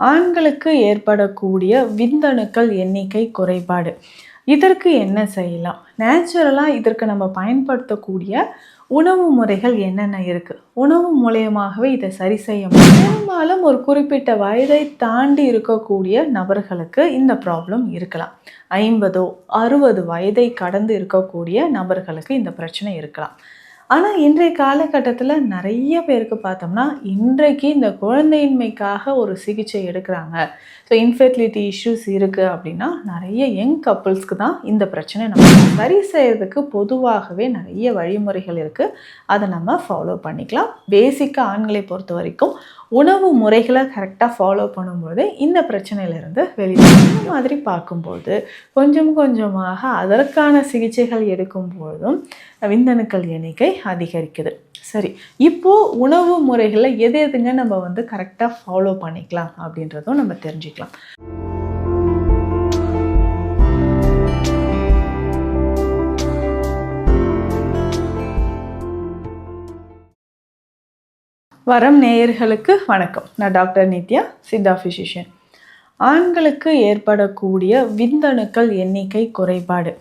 ஆண்களுக்கு ஏற்படக்கூடிய விந்தணுக்கள் எண்ணிக்கை குறைபாடு. இதற்கு என்ன செய்யலாம்? நேச்சுரலாக இதற்கு நம்ம பயன்படுத்தக்கூடிய உணவு முறைகள் என்னென்ன இருக்குது உணவு மூலியமாகவே இதை சரி செய்ய முடியும். பெரும்பாலும் ஒரு குறிப்பிட்ட வயதை தாண்டி இருக்கக்கூடிய நபர்களுக்கு இந்த ப்ராப்ளம் இருக்கலாம். ஐம்பதோ அறுபது வயதை கடந்து இருக்கக்கூடிய நபர்களுக்கு இந்த பிரச்சனை இருக்கலாம். ஆனால் இன்றைய காலகட்டத்தில் நிறைய பேருக்கு பார்த்தோம்னா இன்றைக்கு இந்த குழந்தையின்மைக்காக ஒரு சிகிச்சை எடுக்கிறாங்க. ஸோ இன்ஃபெர்டிலிட்டி இஷ்யூஸ் இருக்குது அப்படின்னா நிறைய யங் கப்புள்ஸ்க்கு தான் இந்த பிரச்சனை நம்ம சரி செய்கிறதுக்கு பொதுவாகவே நிறைய வழிமுறைகள் இருக்குது அதை நம்ம ஃபாலோ பண்ணிக்கலாம். பேசிக்காக ஆண்களை பொறுத்த வரைக்கும் உணவு முறைகளை கரெக்டாக ஃபாலோ பண்ணும்போது இந்த பிரச்சனையிலேருந்து வெளியே இந்த மாதிரி பார்க்கும்போது கொஞ்சம் கொஞ்சமாக அதற்கான சிகிச்சைகள் எடுக்கும்போதும் விந்தணுக்கள் எண்ணிக்கை அதிகரிக்குது. சரி இப்போது உணவு முறைகளில் எது எதுங்க நம்ம வந்து கரெக்டாக ஃபாலோ பண்ணிக்கலாம் அப்படின்றதும் நம்ம தெரிஞ்சுக்கலாம். வரம் நேயர்களுக்கு வணக்கம். நான் டாக்டர் நித்யா சித்தா ஃபிசிஷியன் ஆண்களுக்கு ஏற்படக்கூடிய விந்தணுக்கள் எண்ணிக்கை குறைபாடு.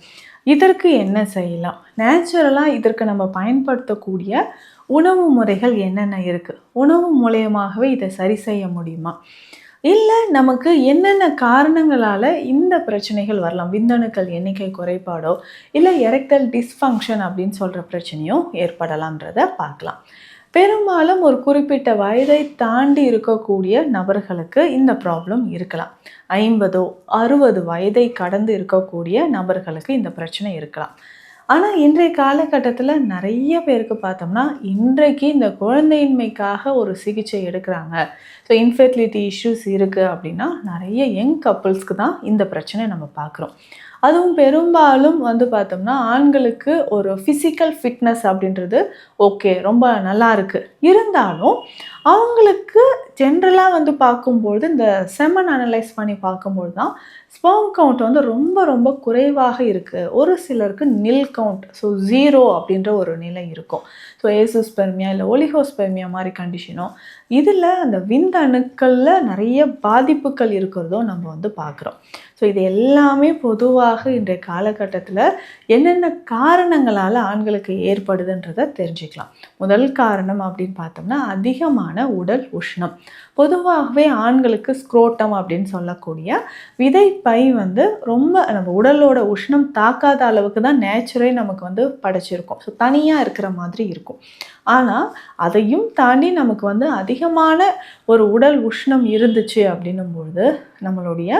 இதற்கு என்ன செய்யலாம்? நேச்சுரலாக இதற்கு நம்ம பயன்படுத்தக்கூடிய உணவு முறைகள் என்னென்ன இருக்குது உணவு மூலயமாகவே இதை சரி செய்ய முடியுமா? இல்லை நமக்கு என்னென்ன காரணங்களால் இந்த பிரச்சனைகள் வரலாம்? விந்தணுக்கள் எண்ணிக்கை குறைபாடோ இல்லை எரெக்டல் டிஸ்ஃபங்க்ஷன் அப்படின்னு சொல்கிற பிரச்சனையும் ஏற்படலாம்ன்றதை பார்க்கலாம். பெரும்பாலும் ஒரு குறிப்பிட்ட வயதை தாண்டி இருக்கக்கூடிய நபர்களுக்கு இந்த ப்ராப்ளம் இருக்கலாம். ஐம்பதோ அறுபது வயதை கடந்து இருக்கக்கூடிய நபர்களுக்கு இந்த பிரச்சனை இருக்கலாம். ஆனால் இன்றைய காலகட்டத்தில் நிறைய பேருக்கு பார்த்தோம்னா இன்றைக்கு இந்த குழந்தையின்மைக்காக ஒரு சிகிச்சை எடுக்கிறாங்க. ஸோ இன்ஃபெர்டிலிட்டி இஷ்யூஸ் இருக்குது அப்படின்னா நிறைய யங் கப்புள்ஸ்க்கு தான் இந்த பிரச்சனை நம்ம பார்க்குறோம். அதுவும் பெரும்பாலும் வந்து பார்த்தோம்னா ஆண்களுக்கு ஒரு ஃபிசிக்கல் ஃபிட்னஸ் அப்படின்றது ஓகே ரொம்ப நல்லா இருக்குது இருந்தாலும் அவங்களுக்கு ஜென்ரலாக வந்து பார்க்கும்பொழுது இந்த செமன் அனலைஸ் பண்ணி பார்க்கும்பொழுது தான் ஸ்பெர்ம் கவுண்ட் வந்து ரொம்ப ரொம்ப குறைவாக இருக்குது ஒரு சிலருக்கு நில் கவுண்ட் ஸோ ஜீரோ அப்படின்ற ஒரு நிலை இருக்கும். ஸோ ஏசோஸ்பெர்மியா இல்லை ஒலிஹோஸ்பெர்மியா மாதிரி கண்டிஷனோ இதில் அந்த விந்தணுக்களில் நிறைய பாதிப்புகள் இருக்கிறதோ நம்ம வந்து பார்க்குறோம். ஸோ இது எல்லாமே பொதுவாக இன்றைய காலகட்டத்தில் என்னென்ன காரணங்களால் ஆண்களுக்கு ஏற்படுதுன்றதை தெரிஞ்சுக்கலாம். முதல் காரணம் அப்படின்னு பார்த்தோம்னா அதிகமான உடல் உஷ்ணம். பொதுவாகவே ஆண்களுக்கு ஸ்க்ரோட்டம் அப்படின்னு சொல்லக்கூடிய விதைப்பை வந்து ரொம்ப நம்ம உடலோட உஷ்ணம் தாக்காத அளவுக்கு தான் நேச்சுரே நமக்கு வந்து படைச்சிருக்கும். ஸோ தனியாக இருக்கிற மாதிரி இருக்கும். ஆனால் அதையும் தாண்டி நமக்கு வந்து அதிக அதிகமான ஒரு உடல் உஷ்ணம் இருந்துச்சு அப்படின்னும் பொழுது நம்மளுடைய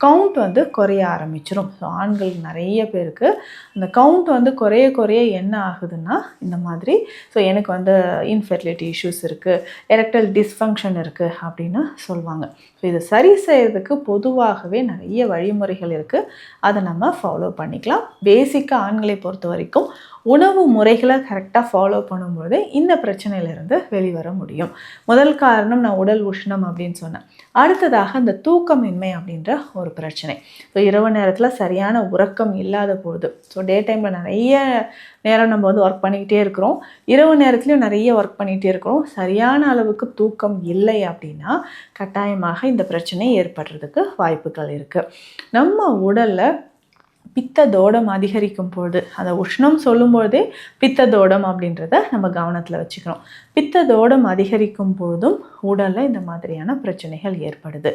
கவுண்ட் வந்து குறைய ஆரம்பிச்சிடும் ஸோ ஆண்கள் நிறைய பேருக்கு அந்த கவுண்ட் வந்து குறைய குறைய என்ன ஆகுதுன்னா இந்த மாதிரி ஸோ எனக்கு வந்து இன்ஃபெர்டிலிட்டி இஷ்யூஸ் இருக்குது எரக்டல் டிஸ்ஃபங்க்ஷன் இருக்குது அப்படின்னு சொல்லுவாங்க ஸோ இதை சரி செய்கிறதுக்கு பொதுவாகவே நிறைய வழிமுறைகள் இருக்குது அதை நம்ம ஃபாலோ பண்ணிக்கலாம். பேசிக்காக ஆண்களை பொறுத்த வரைக்கும் உணவு முறைகளை கரெக்டாக ஃபாலோ பண்ணும்பொழுது இந்த பிரச்சனையிலேருந்து வெளிவர முடியும். முதல் காரணம் நான் உடல் உஷ்ணம் அப்படின்னு சொன்னேன். அடுத்ததாக அந்த தூக்கமின்மை அப்படின்ற ஒரு பிரச்சனை. ஸோ இரவு நேரத்தில் சரியான உறக்கம் இல்லாத பொழுது. ஸோ டே டைமில் நிறைய நேரம் நம்ம வந்து ஒர்க் பண்ணிக்கிட்டே இருக்கிறோம். இரவு நேரத்துலையும் நிறைய ஒர்க் பண்ணிகிட்டே இருக்கிறோம். சரியான அளவுக்கு தூக்கம் இல்லை அப்படின்னா கட்டாயமாக இந்த பிரச்சனை ஏற்படுறதுக்கு வாய்ப்புகள் இருக்குது நம்ம உடலில் பித்ததோடம் அதிகரிக்கும் பொழுது அந்த உஷ்ணம் சொல்லும்பொழுதே பித்ததோடம் அப்படின்றத நம்ம கவனத்தில் வச்சுக்கணும் பித்ததோடம் அதிகரிக்கும் பொழுதும் உடலில் இந்த மாதிரியான பிரச்சனைகள் ஏற்படுது.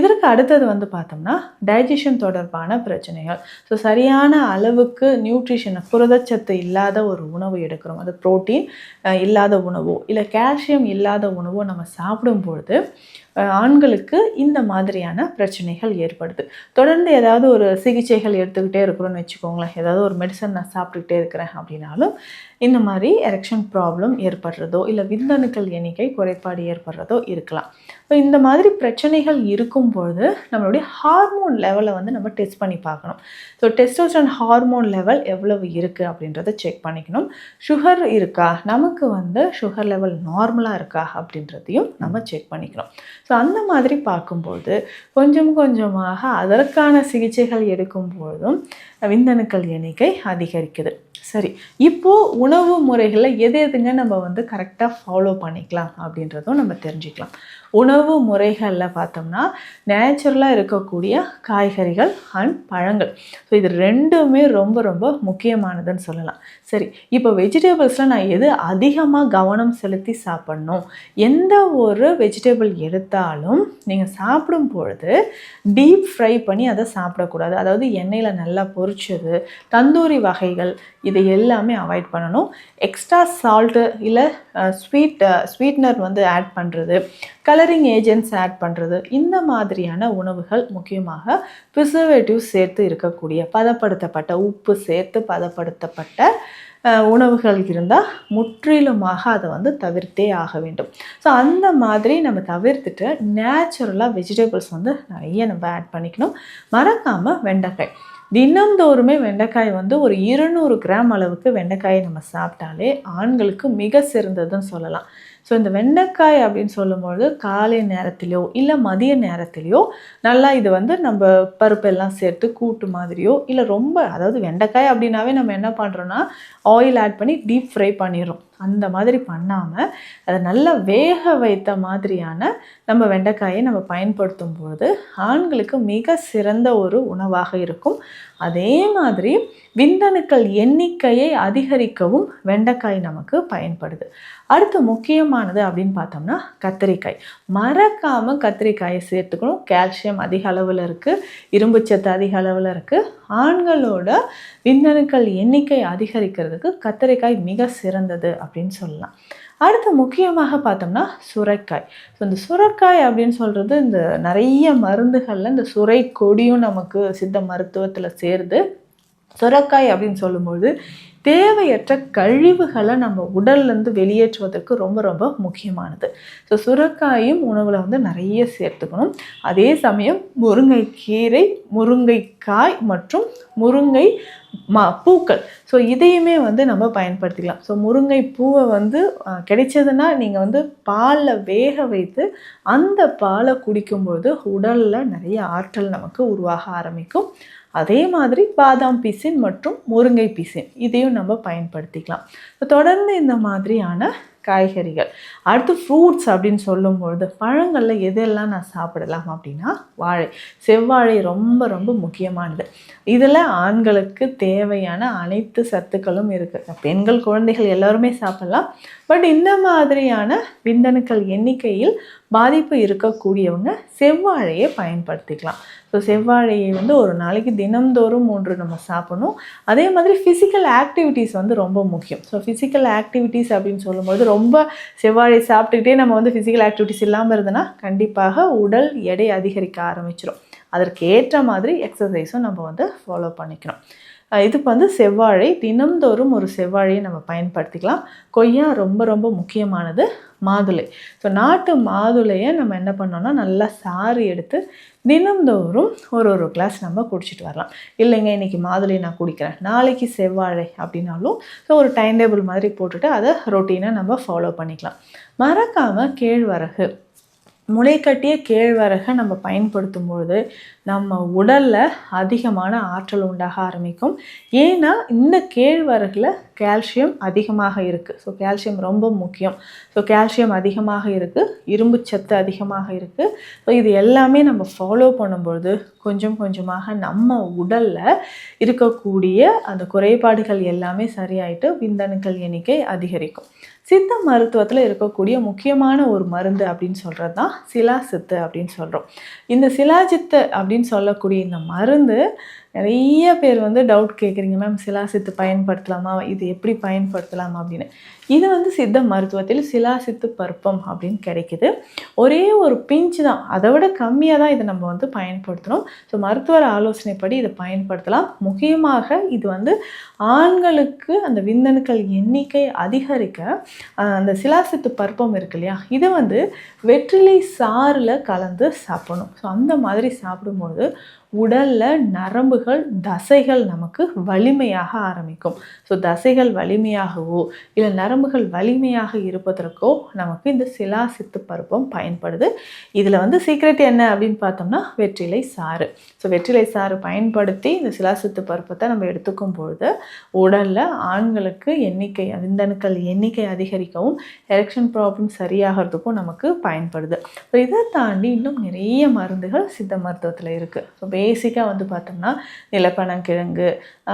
இதற்கு அடுத்தது வந்து பார்த்தோம்னா டைஜஷன் தொடர்பான பிரச்சனைகள். ஸோ சரியான அளவுக்கு நியூட்ரிஷன் புரதச்சத்து இல்லாத ஒரு உணவு எடுக்கிறோம். அது ப்ரோட்டீன் இல்லாத உணவோ இல்லை கால்சியம் இல்லாத உணவோ நம்ம சாப்பிடும் பொழுது ஆண்களுக்கு இந்த மாதிரியான பிரச்சனைகள் ஏற்படுது. தொடர்ந்து ஏதாவது ஒரு சிகிச்சைகள் எடுத்துக்கிட்டே இருக்கிறோன்னு வச்சுக்கோங்களேன். ஏதாவது ஒரு மெடிசன் நான் சாப்பிட்டுக்கிட்டே இருக்கிறேன் அப்படின்னாலும் இந்த மாதிரி எரெக்ஷன் ப்ராப்ளம் ஏற்படுறதோ இல்லை விந்தணுக்கள் எண்ணிக்கை குறைபாடு ஏற்படுறதோ இருக்கலாம். இப்போ இந்த மாதிரி பிரச்சனைகள் இருக்கும்பொழுது நம்மளுடைய ஹார்மோன் லெவலை வந்து நம்ம டெஸ்ட் பண்ணி பார்க்கணும். ஸோ டெஸ்டோஸ்டன் ஹார்மோன் லெவல் எவ்வளவு இருக்குது அப்படின்றத செக் பண்ணிக்கணும். சுகர் இருக்கா? நமக்கு வந்து சுகர் லெவல் நார்மலாக இருக்கா அப்படின்றதையும் நம்ம செக் பண்ணிக்கணும். ஸோ அந்த மாதிரி பார்க்கும்போது கொஞ்சம் கொஞ்சமாக அதற்கான சிகிச்சைகள் எடுக்கும் பொழுதும் விந்தணுக்கள் எண்ணிக்கை அதிகரிக்குது. சரி இப்போது உணவு முறைகளில் எது எதுங்க நம்ம வந்து கரெக்டாக ஃபாலோ பண்ணிக்கலாம் அப்படின்றதும் நம்ம தெரிஞ்சுக்கலாம். உணவு முறைகளில் பார்த்தோம்னா நேச்சுரலாக இருக்கக்கூடிய காய்கறிகள் அண்ட் பழங்கள். ஸோ இது ரெண்டுமே ரொம்ப ரொம்ப முக்கியமானதுன்னு சொல்லலாம். சரி இப்போ வெஜிடபிள்ஸில் நான் எது அதிகமாக கவனம் செலுத்தி சாப்பிட்ணும்? எந்த ஒரு வெஜிடபிள் எடுத்தாலும் நீங்கள் சாப்பிடும் பொழுது டீப் ஃப்ரை பண்ணி அதை சாப்பிடக்கூடாது. அதாவது எண்ணெயில் நல்லா பொரிச்சது தந்தூரி வகைகள் இதை எல்லாமே அவாய்ட் பண்ணணும். எக்ஸ்ட்ரா சால்ட்டு இல்லை ஸ்வீட் ஸ்வீட்னர் வந்து ஆட் பண்ணுறது கலரிங் ஏஜென்ட்ஸ் ஆட் பண்ணுறது இந்த மாதிரியான உணவுகள் முக்கியமாக ப்ரிசர்வேட்டிவ் சேர்த்து இருக்கக்கூடிய பதப்படுத்தப்பட்ட உப்பு சேர்த்து பதப்படுத்தப்பட்ட உணவுகள் இருந்தால் முற்றிலுமாக அதை வந்து தவிர்த்தே ஆக வேண்டும். ஸோ அந்த மாதிரி நம்ம தவிர்த்துட்டு நேச்சுரலாக வெஜிடபிள்ஸ் வந்து நிறைய நம்ம ஆட் பண்ணிக்கணும். மறக்காமல் வெண்டைக்காய். தினந்தோறுமே வெண்டைக்காய் வந்து ஒரு இருநூறு கிராம் அளவுக்கு வெண்டைக்காயை நம்ம சாப்பிட்டாலே ஆண்களுக்கு மிக சிறந்ததுன்னு சொல்லலாம். ஸோ இந்த வெண்டைக்காய் அப்படின்னு சொல்லும்பொழுது காலை நேரத்திலையோ இல்லை மதிய நேரத்திலையோ நல்லா இது வந்து நம்ம பருப்பெல்லாம் சேர்த்து கூட்டு மாதிரியோ இல்லை ரொம்ப அதாவது வெண்டைக்காய் அப்படின்னாவே நம்ம என்ன பண்ணுறோன்னா ஆயில் ஆட் பண்ணி டீப் ஃப்ரை பண்ணிடுறோம். அந்த மாதிரி பண்ணாமல் அதை நல்லா வேக வைத்த மாதிரியான நம்ம வெண்டைக்காயை நம்ம பயன்படுத்தும் பொழுது ஆண்களுக்கு மிக சிறந்த ஒரு உணவாக இருக்கும். அதே மாதிரி விந்தணுக்கள் எண்ணிக்கையை அதிகரிக்கவும் வெண்டைக்காய் நமக்கு பயன்படுது. அடுத்து முக்கியமானது அப்படின்னு பார்த்தோம்னா கத்திரிக்காய். மறக்காமல் கத்திரிக்காயை சேர்த்துக்கணும். கால்சியம் அதிக அளவில் இருக்குது இரும்புச்சத்து அதிக அளவில் இருக்குது ஆண்களோட விந்தணுக்கள் எண்ணிக்கை அதிகரிக்கிறதுக்கு கத்திரிக்காய் மிக சிறந்தது அப்படின்னு அப்படின்னு சொல்லலாம். அடுத்து முக்கியமாக பார்த்தோம்னா சுரைக்காய். ஸோ இந்த சுரைக்காய் அப்படின்னு சொல்கிறது இந்த நிறைய மருந்துகளில் இந்த சுரை கொடியும் நமக்கு சித்த மருத்துவத்தில் சேருது. சுரக்காய் அப்படின்னு சொல்லும்போது தேவையற்ற கழிவுகளை நம்ம உடல்லேருந்து வெளியேற்றுவதற்கு ரொம்ப ரொம்ப முக்கியமானது. ஸோ சுரக்காயும் உணவில் வந்து நிறைய சேர்த்துக்கணும். அதே சமயம் முருங்கைக்கீரை முருங்கைக்காய் மற்றும் முருங்கை மா பூக்கள். ஸோ இதையுமே வந்து நம்ம பயன்படுத்திக்கலாம். ஸோ முருங்கை பூவை வந்து கிடைச்சதுன்னா நீங்கள் வந்து பாலில் வேக வைத்து அந்த பாலை குடிக்கும்போது உடலில் நிறைய ஆற்றல் நமக்கு உருவாக ஆரம்பிக்கும். அதே மாதிரி பாதாம் பிசின் மற்றும் முருங்கை பிசின் இதையும் நம்ம பயன்படுத்திக்கலாம். தொடர்ந்து இந்த மாதிரியான காய்கறிகள். அடுத்து ஃப்ரூட்ஸ் அப்படின்னு சொல்லும்பொழுது பழங்களில் எதெல்லாம் நான் சாப்பிடலாம் அப்படின்னா வாழை. செவ்வாழை ரொம்ப ரொம்ப முக்கியமானது. இதில் ஆண்களுக்கு தேவையான அனைத்து சத்துக்களும் இருக்குது பெண்கள் குழந்தைகள் எல்லாருமே சாப்பிடலாம். பட் இந்த மாதிரியான விந்தணுக்கள் எண்ணிக்கையில் பாதிப்பு இருக்கக்கூடியவங்க செவ்வாழையை பயன்படுத்திக்கலாம். ஸோ செவ்வாழையை வந்து ஒரு நாளைக்கு தினம்தோறும் மூன்று நம்ம சாப்பிடணும். அதே மாதிரி ஃபிசிக்கல் ஆக்டிவிட்டீஸ் வந்து ரொம்ப முக்கியம். ஸோ ஃபிசிக்கல் ஆக்டிவிட்டீஸ் அப்படின்னு சொல்லும்போது ரொம்ப செவ்வாழை சாப்பிட்டுக்கிட்டே நம்ம வந்து ஃபிசிக்கல் ஆக்டிவிட்டீஸ் இல்லாமல் இருந்ததுன்னா கண்டிப்பாக உடல் எடை அதிகரிக்க ஆரம்பிச்சிடும் அதற்கு ஏற்ற மாதிரி எக்ஸசைஸும் நம்ம வந்து ஃபாலோ பண்ணிக்கணும். இதுக்கு வந்து செவ்வாழை தினம்தோறும் ஒரு செவ்வாழையை நம்ம பயன்படுத்திக்கலாம். கொய்யா ரொம்ப ரொம்ப முக்கியமானது. மாதுளை. ஸோ நாட்டு மாதுளையை நம்ம என்ன பண்ணோம்னா நல்லா சாறு எடுத்து தினம்தோறும் ஒரு ஒரு கிளாஸ் நம்ம குடிச்சிட்டு வரலாம். இல்லைங்க இன்றைக்கி மாதுளை நான் குடிக்கிறேன். நாளைக்கு செவ்வாழை அப்படின்னாலும் ஸோ ஒரு டைம் டேபிள் மாதிரி போட்டுட்டு அதை ரொட்டீனாக நம்ம ஃபாலோ பண்ணிக்கலாம். மறக்காமல் கேழ்வரகு. முளைக்கட்டிய கேழ்வரகை நம்ம பயன்படுத்தும் பொழுது நம்ம உடலில் அதிகமான ஆற்றல் உண்டாக ஆரம்பிக்கும். ஏன்னா இந்த கேழ்வரகில் கால்சியம் அதிகமாக இருக்குது ஸோ கால்சியம் ரொம்ப முக்கியம். ஸோ கால்சியம் அதிகமாக இருக்குது இரும்பு சத்து அதிகமாக இருக்குது ஸோ இது எல்லாமே நம்ம ஃபாலோ பண்ணும்பொழுது கொஞ்சம் கொஞ்சமாக நம்ம உடலில் இருக்கக்கூடிய அந்த குறைபாடுகள் எல்லாமே சரியாயிட்டு விந்தணுக்கள் எண்ணிக்கை அதிகரிக்கும். சித்த மருத்துவத்தில் இருக்கக்கூடிய முக்கியமான ஒரு மருந்து அப்படின்னு சொல்கிறது தான் சிலாசித்து அப்படின்னு சொல்கிறோம் இந்த சிலாஜித்து அப்படின்னு சொல்லக்கூடிய இந்த மருந்து நிறைய பேர் வந்து டவுட் கேட்குறீங்க மேம் சிலாசித்து பயன்படுத்தலாமா? இது எப்படி பயன்படுத்தலாம்? அப்படின்னு. இது வந்து சித்த மருத்துவத்தில் சிலாசித்து பருப்பம் அப்படின்னு கிடைக்குது. ஒரே ஒரு பிஞ்சு தான். அதை விட கம்மியாக தான் இதை நம்ம வந்து பயன்படுத்தணும் ஸோ மருத்துவர் ஆலோசனைப்படி இதை பயன்படுத்தலாம். முக்கியமாக இது வந்து ஆண்களுக்கு அந்த விந்தணுக்கள் எண்ணிக்கை அதிகரிக்க அந்த சிலாசித்து பருப்பம் இருக்கு இல்லையா? இதை வந்து வெற்றிலை சாறில் கலந்து சாப்பிடணும். ஸோ அந்த மாதிரி சாப்பிடும்போது உடலில் நரம்புகள் தசைகள் நமக்கு வலிமையாக ஆரம்பிக்கும். ஸோ தசைகள் வலிமையாகவோ இல்லை நரம்புகள் வலிமையாக இருப்பதற்கோ நமக்கு இந்த சிலா சித்து பருப்பம் பயன்படுது. இதில் வந்து சீக்ரெட் என்ன அப்படின்னு பார்த்தோம்னா வெற்றிலை சாறு. ஸோ வெற்றிலை சாறு பயன்படுத்தி இந்த சிலா சித்து பருப்பத்தை நம்ம எடுத்துக்கும் பொழுது உடலில் ஆண்களுக்கு எண்ணிக்கை விந்தணுக்கள் எண்ணிக்கை அதிகரிக்கவும் எரெக்ஷன் ப்ராப்ளம் சரியாகிறதுக்கும் நமக்கு பயன்படுது. ஸோ இதை தாண்டி இன்னும் நிறைய மருந்துகள் சித்த மருத்துவத்தில் இருக்குது ஸோ பேசிக்காக வந்து பார்த்தோம்னா நிலப்பனங்கிழங்கு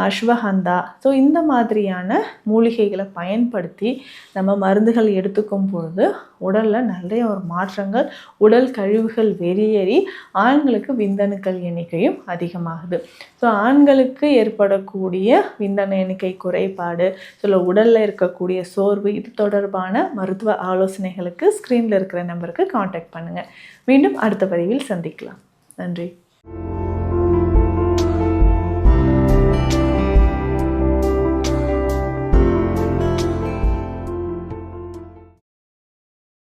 அஸ்வகந்தா. ஸோ இந்த மாதிரியான மூலிகைகளை பயன்படுத்தி நம்ம மருந்துகள் எடுத்துக்கும் பொழுது உடலில் நிறைய ஒரு மாற்றங்கள் உடல் கழிவுகள் வெளியேறி ஆண்களுக்கு விந்தணுக்கள் எண்ணிக்கையும் அதிகமாகுது. ஸோ ஆண்களுக்கு ஏற்படக்கூடிய விந்தணு எண்ணிக்கை குறைபாடு சில உடலில் இருக்கக்கூடிய சோர்வு இது தொடர்பான மருத்துவ ஆலோசனைகளுக்கு ஸ்க்ரீனில் இருக்கிற நம்பருக்கு காண்டாக்ட் பண்ணுங்கள் மீண்டும் அடுத்த பதிவில் சந்திக்கலாம். நன்றி.